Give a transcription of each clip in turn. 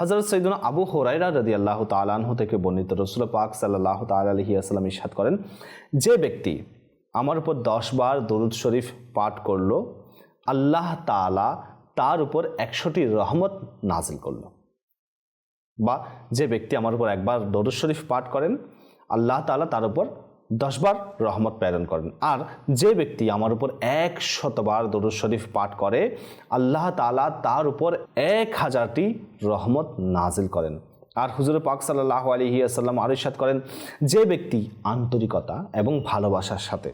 হজরত সৈদুল আবু হোরাইরা রদি আল্লাহ তালাহ থেকে বর্ণিত রসুল পাক সাল্লাহ তাল আলহি আসসালাম ইসাদ করেন, যে ব্যক্তি আমার উপর দশ বার দরুদ শরীফ পাঠ করল, আল্লাহ তালা তার উপর একশোটি রহমত নাজিল করল। বা যে ব্যক্তি আমার উপর একবার দরুদ শরীফ পাঠ করেন, আল্লাহ তালা তার উপর দশবার রহমত প্রেরণ করেন। আর যে ব্যক্তি আমার উপর এক শতবার দরুদ শরীফ পাঠ করে, আল্লাহ তালা তার উপর এক হাজারটি রহমত নাজিল করেন। আর হুজুর পাক সাল্লাহ আলহি আসাল্লাম করেন, যে ব্যক্তি আন্তরিকতা এবং ভালোবাসার সাথে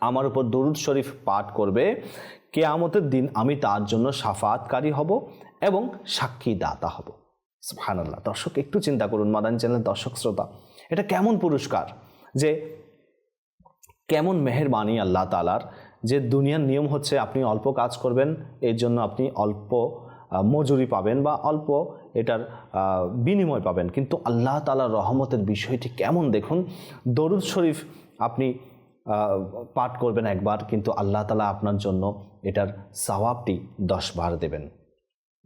আমার উপর দরুদ শরীফ পাঠ করবে, কেয়ামতের দিন আমি তার জন্য সাফাতকারী হব এবং সাক্ষী দাতা হব। সুবহানাল্লাহ। দর্শক, একটু চিন্তা করুন, মাদান চ্যানেল দর্শক, শ্রোতা। এটা কেমন পুরস্কার? যে কেমন মেহেরবানি আল্লাহ তালার যে দুনিয়ার নিয়ম হচ্ছে আপনি অল্প কাজ করবেন, এর জন্য আপনি অল্প মজুরি পাবেন বা অল্প এটার বিনিময় পাবেন। কিন্তু আল্লাহ তালার রহমতের বিষয়টি কেমন দেখুন? দরুদ শরীফ আপনি পাঠ করবেন একবার, কিন্তু আল্লাহ তালা আপনার জন্য এটার সওয়াবটি দশ বার দেবেন।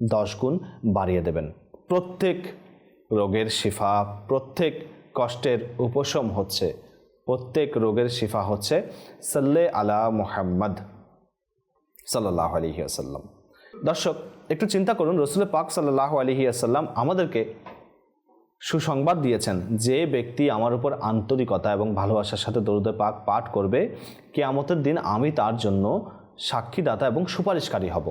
দশ গুণ বাড়িয়ে দেবেন। প্রত্যেক রোগের শিফা, প্রত্যেক কষ্টের উপশম হচ্ছে। প্রত্যেক রোগের শিফা হচ্ছে সাল্লে আলা মুহাম্মদ সাল্লাহ আলহি আসাল্লাম দর্শক, একটু চিন্তা করুন, রসুল পাক সাল্লাহ আলহি আসাল্লাম আমাদেরকে সুসংবাদ দিয়েছেন যে ব্যক্তি আমার উপর আন্তরিকতা এবং ভালোবাসার সাথে দরুদে পাক পাঠ করবে, কেয়ামতের দিন আমি তার জন্য সাক্ষীদাতা এবং সুপারিশকারী হব।